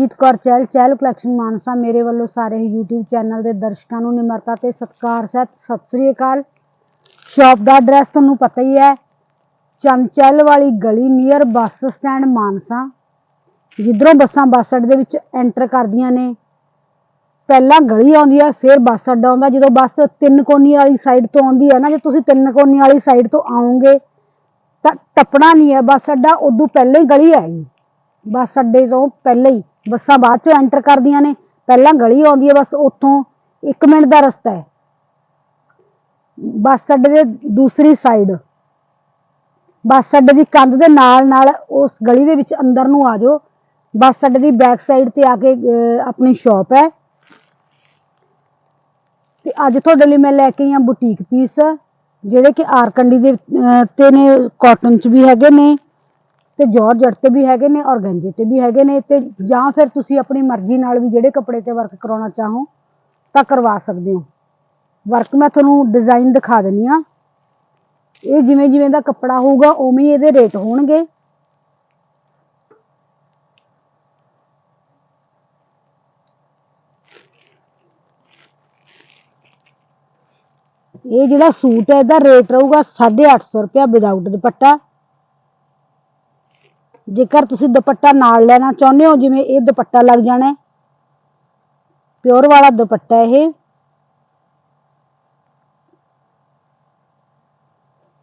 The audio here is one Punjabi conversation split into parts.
ਜੀਤ ਕੌਰ ਚਹਿਲ ਚਹਿਲ ਕਲੈਕਸ਼ਨ ਮਾਨਸਾ ਮੇਰੇ ਵੱਲੋਂ ਸਾਰੇ ਹੀ YouTube ਚੈਨਲ ਦੇ ਦਰਸ਼ਕਾਂ ਨੂੰ ਨਿਮਰਤਾ ਤੇ ਸਤਿਕਾਰ ਸਹਿਤ ਸਤਿ ਸ੍ਰੀ ਅਕਾਲ। ਸ਼ਾਪ ਦਾ ਐਡਰੈਸ ਤੁਹਾਨੂੰ ਪਤਾ ਹੀ ਹੈ। ਚੰਚਲ ਵਾਲੀ ਗਲੀ ਨੀਅਰ ਬੱਸ ਸਟੈਂਡ ਮਾਨਸਾ। ਜਿੱਧਰੋਂ ਬੱਸਾਂ ਬੱਸ ਅੱਡੇ ਦੇ ਵਿੱਚ ਐਂਟਰ ਕਰਦੀਆਂ ਨੇ। ਪਹਿਲਾਂ ਗਲੀ ਆਉਂਦੀ ਹੈ ਫਿਰ ਬੱਸ ਅੱਡਾ ਆਉਂਦਾ। ਜਦੋਂ ਬੱਸ ਤਿੰਨ ਕੋਨੀ ਵਾਲੀ ਸਾਈਡ ਤੋਂ ਆਉਂਦੀ ਹੈ ਨਾ, ਜੇ ਤੁਸੀਂ ਤਿੰਨ ਕੋਨੀ ਵਾਲੀ ਸਾਈਡ ਤੋਂ ਆਓਗੇ ਤਾਂ ਟੱਪਣਾ ਨਹੀਂ ਹੈ ਬੱਸ ਅੱਡਾ, ਉਦੋਂ ਪਹਿਲਾਂ ਹੀ ਗਲੀ ਆਏਗੀ ਬੱਸ ਅੱਡੇ ਤੋਂ ਪਹਿਲਾਂ ਹੀ। ਬੱਸਾਂ ਬਾਅਦ ਚੋਂ ਐਂਟਰ ਕਰਦੀਆਂ ਨੇ। ਪਹਿਲਾਂ ਗਲੀ ਆਉਂਦੀ ਹੈ ਬਸ, ਉੱਥੋਂ 1 ਮਿੰਟ ਦਾ ਰਸਤਾ ਹੈ। ਬੱਸ ਅੱਡੇ ਦੇ ਦੂਸਰੀ ਸਾਈਡ ਬੱਸ ਅੱਡੇ ਦੀ ਕੰਧ ਦੇ ਨਾਲ ਨਾਲ ਉਸ ਗਲੀ ਦੇ ਵਿੱਚ ਅੰਦਰ ਨੂੰ ਆ ਜਾਓ। ਬੱਸ ਅੱਡੇ ਦੀ ਬੈਕ ਸਾਈਡ ਤੇ ਆ ਕੇ ਆਪਣੀ ਸ਼ਾਪ ਹੈ। ਤੇ ਅੱਜ ਤੁਹਾਡੇ ਲਈ ਮੈਂ ਲੈ ਕੇ ਆਈ ਹਾਂ ਬੁਟੀਕ ਪੀਸ ਜਿਹੜੇ ਕਿ ਆਰਕੰਡੀ ਦੇ ਤੇ ਨੇ ਕਾਟਨ ਚ ਵੀ ਹੈਗੇ ਨੇ। ਤੇ ਜਾਰਜਟ ਤੇ ਵੀ ਹੈਗੇ ਨੇ ਔਰਗੰਜੇ ਤੇ ਵੀ ਹੈਗੇ ਨੇ ਤੇ ਜਾਂ ਫਿਰ ਤੁਸੀਂ ਆਪਣੀ ਮਰਜ਼ੀ ਨਾਲ ਵੀ ਜਿਹੜੇ ਕੱਪੜੇ ਤੇ ਵਰਕ ਕਰਾਉਣਾ ਚਾਹੋ ਤਾਂ ਕਰਵਾ ਸਕਦੇ ਹੋ। ਵਰਕ ਮੈਂ ਤੁਹਾਨੂੰ ਡਿਜ਼ਾਈਨ ਦਿਖਾ ਦਿੰਨੀ ਆ ਇਹ ਜਿਵੇਂ ਜਿਵੇਂ ਦਾ ਕੱਪੜਾ ਹੋਊਗਾ ਉਵੇਂ ਹੀ ਇਹਦੇ ਰੇਟ ਹੋਣਗੇ। ਇਹ ਜਿਹੜਾ ਸੂਟ ਹੈ ਇਹਦਾ ਰੇਟ ਰਹੂਗਾ 850 ਰੁਪਇਆ ਵਿਦਆਊਟ ਦੁਪੱਟਾ। ਜੇਕਰ ਤੁਸੀਂ ਦੁਪੱਟਾ ਨਾਲ ਲੈਣਾ ਚਾਹੁੰਦੇ ਹੋ, ਜਿਵੇਂ ਇਹ ਦੁਪੱਟਾ ਲੱਗ ਜਾਣਾ ਪਿਓਰ ਵਾਲਾ ਦੁਪੱਟਾ ਇਹ।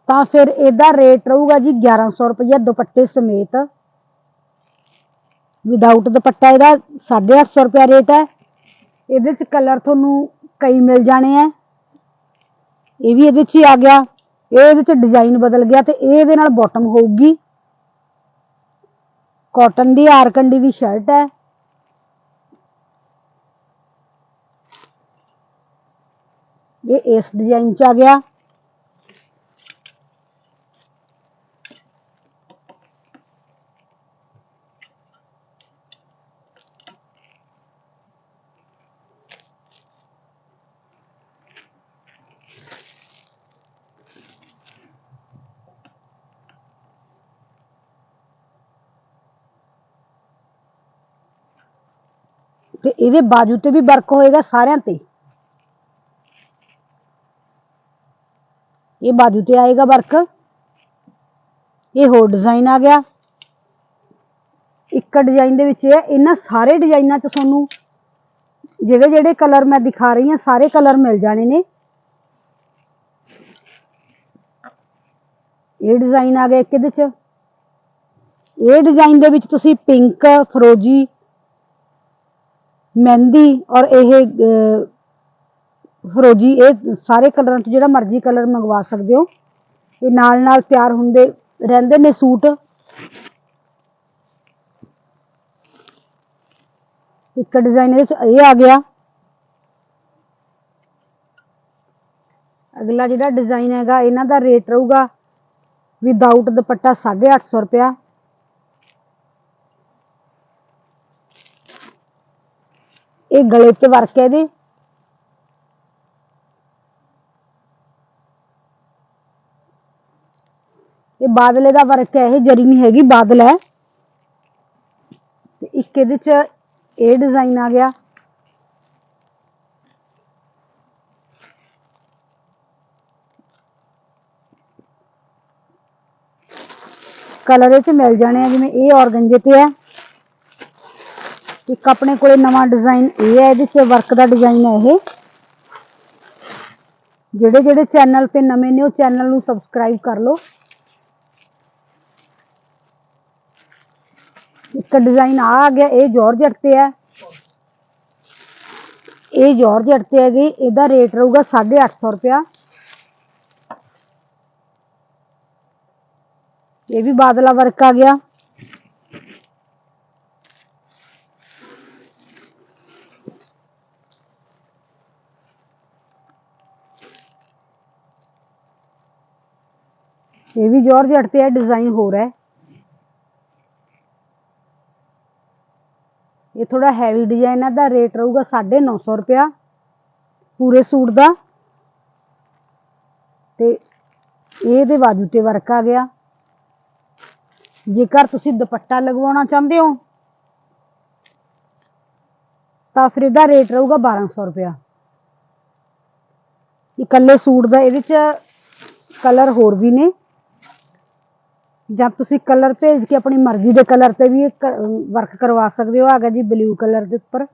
ਤਾਂ ਫਿਰ ਇਹਦਾ ਰੇਟ ਰਹੂਗਾ ਜੀ 1100 ਰੁਪਇਆ ਦੁਪੱਟੇ ਸਮੇਤ। ਵਿਦਆਊਟ ਦੁਪੱਟਾ ਇਹਦਾ 850 ਰੁਪਇਆ ਰੇਟ ਹੈ। ਇਹਦੇ ਚ ਕਲਰ ਤੁਹਾਨੂੰ ਕਈ ਮਿਲ ਜਾਣੇ ਆ ਇਹ ਵੀ ਇਹਦੇ ਚ ਹੀ ਆ ਗਿਆ। ਇਹ ਇਹਦੇ ਚ ਡਿਜ਼ਾਈਨ ਬਦਲ ਗਿਆ ਤੇ ਇਹ ਇਹਦੇ ਨਾਲ ਬਾਟਮ ਹੋਊਗੀ। ਕਾਟਨ ਦੀ ਆਰਕੰਡੀ ਦੀ ਸ਼ਰਟ ਹੈ। ਇਹ ਇਸ ਡਿਜ਼ਾਈਨ ਚ ਆ ਗਿਆ। ਤੇ ਇਹਦੇ ਬਾਜੂ ਤੇ ਵੀ ਵਰਕ ਹੋਏਗਾ ਸਾਰਿਆਂ ਤੇ। ਇਹ ਬਾਜੂ ਤੇ ਆਏਗਾ ਵਰਕ। ਇਹ ਹੋਰ ਡਿਜ਼ਾਈਨ ਆ ਗਿਆ। ਇੱਕ ਡਿਜ਼ਾਈਨ ਦੇ ਵਿੱਚ ਇਹ ਹੈ, ਇਹਨਾਂ ਸਾਰੇ ਡਿਜ਼ਾਈਨਾਂ 'ਚ ਤੁਹਾਨੂੰ ਜਿਹੜੇ ਜਿਹੜੇ ਕਲਰ ਮੈਂ ਦਿਖਾ ਰਹੀ ਹਾਂ ਸਾਰੇ ਕਲਰ ਮਿਲ ਜਾਣੇ ਨੇ। ਇਹ ਡਿਜ਼ਾਈਨ ਆ ਗਿਆ ਇੱਕ ਇਹਦੇ 'ਚ। ਇਹ ਡਿਜ਼ਾਈਨ ਦੇ ਵਿੱਚ ਤੁਸੀਂ ਪਿੰਕ ਫਰੋਜੀ ਮਹਿੰਦੀ ਔਰ ਇਹ ਫਰੋਜੀ, ਇਹ ਸਾਰੇ ਕਲਰਾਂ 'ਚ ਜਿਹੜਾ ਮਰਜ਼ੀ ਕਲਰ ਮੰਗਵਾ ਸਕਦੇ ਹੋ। ਇਹ ਨਾਲ ਨਾਲ ਤਿਆਰ ਹੁੰਦੇ ਰਹਿੰਦੇ ਨੇ ਸੂਟ। ਇੱਕ ਡਿਜ਼ਾਈਨ ਇਹਦੇ 'ਚ ਇਹ ਆ ਗਿਆ। ਅਗਲਾ ਜਿਹੜਾ ਡਿਜ਼ਾਈਨ ਹੈਗਾ, ਇਹਨਾਂ ਦਾ ਰੇਟ ਰਹੂਗਾ ਵਿਦਆਊਟ ਦੁਪੱਟਾ 850 ਰੁਪਇਆ। ਇਹ ਗਲੇ ਚ ਵਰਕ ਹੈ ਇਹਦੇ। ਇਹ ਬਾਦਲੇ ਦਾ ਵਰਕ ਹੈ, ਇਹ ਜਰੀ ਨਹੀਂ ਹੈਗੀ, ਬਾਦਲ ਹੈ। ਤੇ ਇੱਕ ਇਹਦੇ ਚ ਇਹ ਡਿਜ਼ਾਈਨ ਆ ਗਿਆ। ਕਲਰ ਇਹ ਚ ਮਿਲ ਜਾਣੇ ਆ, ਜਿਵੇਂ ਇਹ ਔਰਗੰਜੇ ਤੇ ਹੈ। ਇੱਕ ਆਪਣੇ ਕੋਲੇ ਨਵਾਂ ਡਿਜ਼ਾਈਨ ਇਹ ਹੈ, ਇਹਦੇ ਚ ਵਰਕ ਦਾ ਡਿਜ਼ਾਈਨ ਹੈ ਇਹ। ਜਿਹੜੇ ਜਿਹੜੇ ਚੈਨਲ ਤੇ ਨਵੇਂ ਨੇ, ਉਹ ਚੈਨਲ ਨੂੰ ਸਬਸਕ੍ਰਾਈਬ ਕਰ ਲਓ। ਇੱਕ ਡਿਜ਼ਾਈਨ ਆ ਗਿਆ, ਇਹ ਜਾਰਜਟ ਤੇ ਹੈ। ਇਹ ਜਾਰਜਟ ਤੇ ਹੈਗੀ, ਇਹਦਾ ਰੇਟ ਰਹੂਗਾ 850 ਰੁਪਇਆ। ਇਹ ਵੀ ਬਾਦਲਾ ਵਰਕ ਆ ਗਿਆ। ਇਹ ਵੀ ਜਾਰਜਟ ਤੇ ਹੈ ਡਿਜ਼ਾਈਨ ਹੋਰ ਹੈ। ਇਹ ਥੋੜਾ ਹੈਵੀ ਡਿਜ਼ਾਈਨ ਹੈ ਦਾ ਰੇਟ ਰਹੂਗਾ 950 ਰੁਪਇਆ ਪੂਰੇ ਸੂਟ ਦਾ। ਤੇ ਇਹ ਦੇ ਬਾਜੂ ਤੇ ਵਰਕ ਆ ਗਿਆ। ਜੇਕਰ ਤੁਸੀਂ ਦੁਪੱਟਾ ਲਗਵਾਉਣਾ ਚਾਹੁੰਦੇ ਹੋ, ਤਾਂ ਫਿਰ ਇਹਦਾ ਰੇਟ ਰਹੂਗਾ 1200 ਰੁਪਇਆ। ਇਕੱਲੇ ਸੂਟ ਦਾ ਇਹਦੇ ਚ ਕਲਰ ਹੋਰ ਵੀ ਨੇ। ਜਾਂ ਤੁਸੀਂ ਕਲਰ ਭੇਜ ਕੇ ਆਪਣੀ ਮਰਜ਼ੀ ਦੇ ਕਲਰ ਤੇ ਵੀ ਵਰਕ ਕਰਵਾ ਸਕਦੇ ਹੋ। ਆਗਾ ਜੀ ਬਲੂ ਕਲਰ ਦੇ ਉੱਪਰ।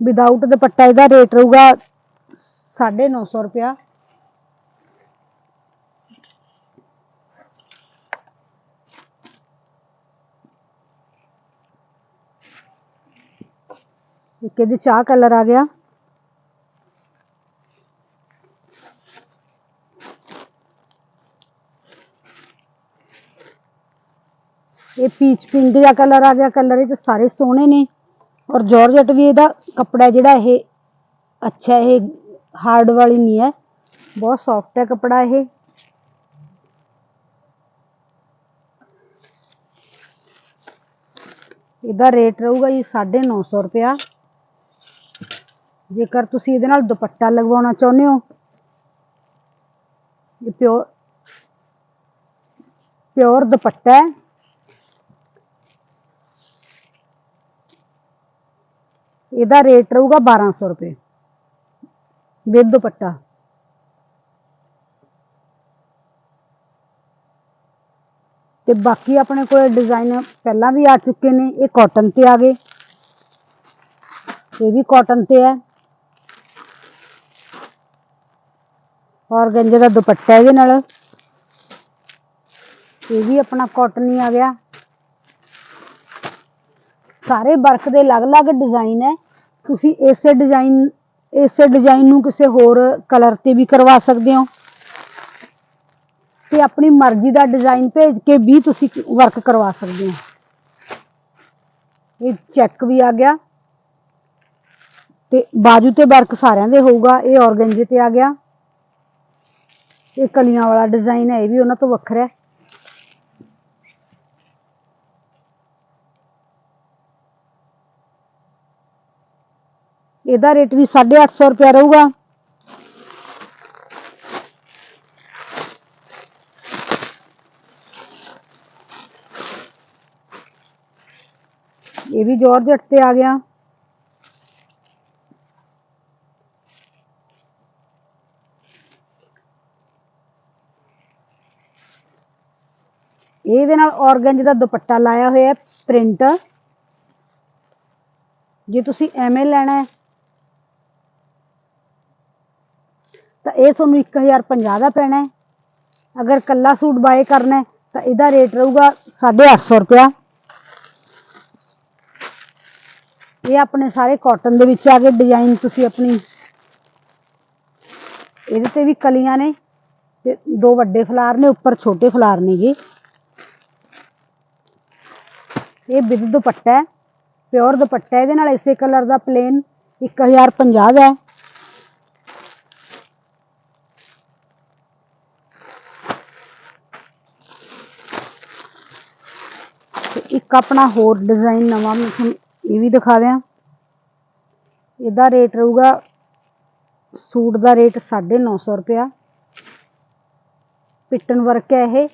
ਵਿਦਆਊਟ ਦੁਪੱਟਾ ਇਹਦਾ ਰੇਟ ਰਹੂਗਾ 950 ਰੁਪਇਆ। ਇੱਕ ਇਹਦੇ ਚਾਹ ਕਲਰ ਆ ਗਿਆ। ਇਹ ਪੀਚ ਪਿੰਕ ਦਾ ਕਲਰ ਆ ਗਿਆ ਕਲਰ ਇਹ 'ਚ ਸਾਰੇ ਸੋਹਣੇ ਨੇ। ਔਰ ਜਾਰਜਟ ਵੀ ਇਹਦਾ ਕੱਪੜਾ ਜਿਹੜਾ ਇਹ, ਅੱਛਾ ਇਹ ਹਾਰਡ ਵਾਲੀ ਨਹੀਂ ਹੈ, ਬਹੁਤ ਸੌਫਟ ਹੈ ਕੱਪੜਾ ਇਹ। ਇਹਦਾ ਰੇਟ ਰਹੂਗਾ ਜੀ 950 ਰੁਪਇਆ। ਜੇਕਰ ਤੁਸੀਂ ਇਹਦੇ ਨਾਲ ਦੁਪੱਟਾ ਲਗਵਾਉਣਾ ਚਾਹੁੰਦੇ ਹੋ, ਇਹ ਪਿਓਰ ਪਿਓਰ ਦੁਪੱਟਾ ਹੈ। ਇਹਦਾ ਰੇਟ ਰਹੂਗਾ 1200 ਰੁਪਏ। ਵਿਦ ਦੁਪੱਟਾ। ਤੇ ਬਾਕੀ ਆਪਣੇ ਕੋਲ ਡਿਜ਼ਾਈਨ ਪਹਿਲਾਂ ਵੀ ਆ ਚੁੱਕੇ ਨੇ, ਇਹ ਕਾਟਨ ਤੇ ਆ ਗਏ। ਇਹ ਵੀ ਕਾਟਨ ਤੇ ਹੈ। ਔਰ ਗੰਜੇ ਦਾ ਦੁਪੱਟਾ ਇਹਦੇ ਨਾਲ। ਇਹ ਵੀ ਆਪਣਾ ਕਾਟਨ ਹੀ ਆ ਗਿਆ। ਸਾਰੇ ਵਰਕ ਦੇ ਅਲੱਗ-ਅਲੱਗ ਡਿਜ਼ਾਈਨ ਹੈ। ਤੁਸੀਂ ਇਸੇ ਡਿਜ਼ਾਈਨ ਇਸੇ ਡਿਜ਼ਾਈਨ ਨੂੰ ਕਿਸੇ ਹੋਰ ਕਲਰ ਤੇ ਵੀ ਕਰਵਾ ਸਕਦੇ ਹੋ। ਤੇ ਆਪਣੀ ਮਰਜ਼ੀ ਦਾ ਡਿਜ਼ਾਈਨ ਭੇਜ ਕੇ ਵੀ ਤੁਸੀਂ ਵਰਕ ਕਰਵਾ ਸਕਦੇ ਹੋ। ਇਹ ਚੈੱਕ ਵੀ ਆ ਗਿਆ। ਤੇ ਬਾਜੂ ਤੇ ਵਰਕ ਸਾਰਿਆਂ ਦੇ ਹੋਊਗਾ, ਇਹ ਔਰਗੰਜੇ ਤੇ ਆ ਗਿਆ। ਇਹ ਕਲੀਆਂ ਵਾਲਾ ਡਿਜ਼ਾਈਨ ਹੈ, ਇਹ ਵੀ ਉਹਨਾਂ ਤੋਂ ਵੱਖਰਾ ਹੈ। ਇਹਦਾ ਰੇਟ ਵੀ 850 ਰੁਪਇਆ ਰਹੂਗਾ। ਇਹ ਵੀ ਜਾਰਜਟ ਤੇ ਆ ਗਿਆ। ਇਹਦੇ ਨਾਲ ਔਰਗੰਜ ਦਾ ਦੁਪੱਟਾ ਲਾਇਆ ਹੋਇਆ ਪ੍ਰਿੰਟ ਜੇ ਤੁਸੀਂ ਐਵੇਂ ਲੈਣਾ ਹੈ ਤਾਂ ਇਹ ਤੁਹਾਨੂੰ 1050 ਦਾ ਪੈਣਾ ਹੈ। ਅਗਰ ਕੱਲਾ ਸੂਟ ਬਾਏ ਕਰਨਾ ਤਾਂ ਇਹਦਾ ਰੇਟ ਰਹੂਗਾ 850 ਰੁਪਇਆ। ਇਹ ਆਪਣੇ ਸਾਰੇ ਕਾਟਨ ਦੇ ਵਿੱਚ ਆ ਗਏ ਡਿਜ਼ਾਈਨ ਤੁਸੀਂ ਆਪਣੀ ਇਹਦੇ ਤੇ ਵੀ ਕਲੀਆਂ ਨੇ ਤੇ ਦੋ ਵੱਡੇ ਫਲਾਰ ਨੇ, ਉੱਪਰ ਛੋਟੇ ਫਲਾਰ ਨੇ ਜੀ। ਇਹ ਵਿਦ ਦੁਪੱਟਾ ਹੈ ਪਿਓਰ ਦੁਪੱਟਾ ਇਹਦੇ ਨਾਲ ਇਸੇ ਕਲਰ ਦਾ ਪਲੇਨ 1050 ਦਾ ਹੈ। ਇੱਕ ਆਪਣਾ ਹੋਰ ਡਿਜ਼ਾਈਨ ਨਵਾਂ ਮੈਂ ਤੁਹਾਨੂੰ ਇਹ ਵੀ ਦਿਖਾ ਦਿਆਂ। ਇਹਦਾ ਰੇਟ ਰਹੂਗਾ, ਸੂਟ ਦਾ ਰੇਟ 950 ਰੁਪਇਆ। ਪਿੱਟਨ ਵਰਕ ਹੈ ਇਹ।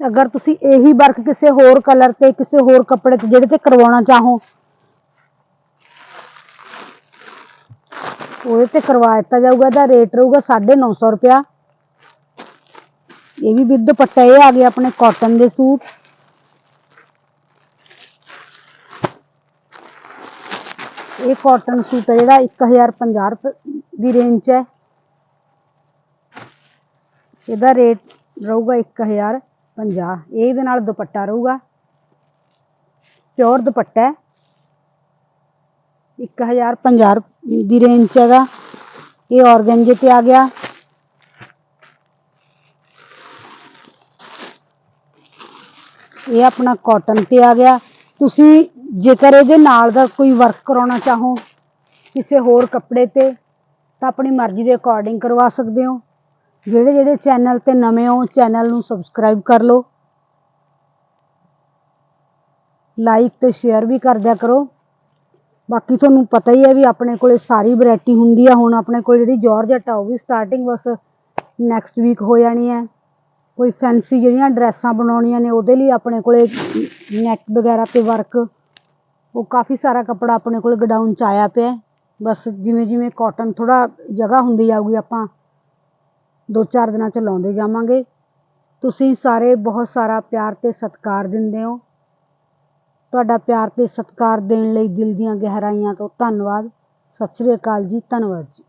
ਅਗਰ ਤੁਸੀਂ ਇਹੀ ਵਰਕ ਕਿਸੇ ਹੋਰ ਕਲਰ ਤੇ, ਕਿਸੇ ਹੋਰ ਕੱਪੜੇ ਤੇ, ਜਿਹੜੇ ਤੇ ਕਰਵਾਉਣਾ ਚਾਹੋ, ਉਹਦੇ ਤੇ ਕਰਵਾ ਦਿੱਤਾ ਜਾਊਗਾ। ਇਹਦਾ ਰੇਟ ਰਹੂਗਾ 950 ਰੁਪਇਆ। ਇਹ ਵੀ ਵਿਦ ਦੁਪੱਟਾ ਇਹ ਆ ਗਿਆ ਆਪਣੇ ਕਾਟਨ ਦੇ ਸੂਟ। ਇਹ ਕਾਟਨ ਸੂਟ ਹੈ ਜਿਹੜਾ 1050 ਰੁਪਏ ਦੀ ਰੇਂਜ 'ਚ ਹੈ। ਇਹਦਾ ਰੇਟ ਰਹੂਗਾ 1050 ਇਹ ਇਹਦੇ ਨਾਲ ਦੁਪੱਟਾ ਰਹੂਗਾ। ਪਿਓਰ ਦੁਪੱਟਾ ਹੈ। 1050 ਦੀ ਰੇਂਜ 'ਚ ਹੈਗਾ। ਇਹ ਔਰਗੈਂਜੇ ਤੇ ਆ ਗਿਆ। ਇਹ ਆਪਣਾ ਕਾਟਨ ਤੇ ਆ ਗਿਆ। ਤੁਸੀਂ ਜੇਕਰ ਇਹਦੇ ਨਾਲ ਦਾ ਕੋਈ ਵਰਕ ਕਰਾਉਣਾ ਚਾਹੋ, ਕਿਸੇ ਹੋਰ ਕੱਪੜੇ ਤੇ, ਤਾਂ ਆਪਣੀ ਮਰਜ਼ੀ ਦੇ ਅਕੋਰਡਿੰਗ ਕਰਵਾ ਸਕਦੇ ਹੋ। ਜਿਹੜੇ ਜਿਹੜੇ ਚੈਨਲ ਤੇ ਨਵੇਂ ਹੋ ਚੈਨਲ ਨੂੰ ਸਬਸਕ੍ਰਾਈਬ ਕਰ ਲਓ। ਲਾਈਕ ਤੇ ਸ਼ੇਅਰ ਵੀ ਕਰ ਦਿਆ ਕਰੋ। ਬਾਕੀ ਤੁਹਾਨੂੰ ਪਤਾ ਹੀ ਹੈ ਵੀ ਆਪਣੇ ਕੋਲੇ ਸਾਰੀ ਵੈਰਾਈਟੀ ਹੁੰਦੀ ਆ। ਹੁਣ ਆਪਣੇ ਕੋਲ ਜਿਹੜੀ ਜਾਰਜਟ ਆ ਉਹ ਵੀ ਸਟਾਰਟਿੰਗ ਬਸ ਨੈਕਸਟ ਵੀਕ ਹੋ ਜਾਣੀ ਹੈ। ਕੋਈ ਫੈਂਸੀ ਜਿਹੜੀਆਂ ਡਰੈਸਾਂ ਬਣਾਉਣੀਆਂ ਨੇ, ਉਹਦੇ ਲਈ ਆਪਣੇ ਕੋਲੇ ਨੈਟ ਵਗੈਰਾ ਤੇ ਵਰਕ ਉਹ ਕਾਫੀ ਸਾਰਾ ਕੱਪੜਾ ਆਪਣੇ ਕੋਲ ਗਡਾਊਨ ਚ ਆਇਆ ਪਿਆ ਬਸ ਜਿਵੇਂ ਜਿਵੇਂ ਕਾਟਨ ਥੋੜਾ ਜਗ੍ਹਾ ਹੁੰਦੀ ਜਾਊਗੀ, ਆਪਾਂ ਦੋ ਚਾਰ ਦਿਨਾਂ ਚ ਲਾਉਂਦੇ ਜਾਵਾਂਗੇ। ਤੁਸੀਂ ਸਾਰੇ ਬਹੁਤ ਸਾਰਾ ਪਿਆਰ ਤੇ ਸਤਿਕਾਰ ਦਿੰਦੇ ਹੋ। ਤੁਹਾਡਾ ਪਿਆਰ ਤੇ ਸਤਿਕਾਰ ਦੇਣ ਲਈ ਦਿਲ ਦੀਆਂ ਗਹਿਰਾਈਆਂ ਤੋਂ ਧੰਨਵਾਦ। ਸਤਿ ਸ੍ਰੀ ਅਕਾਲ ਜੀ, ਧੰਨਵਾਦ ਜੀ।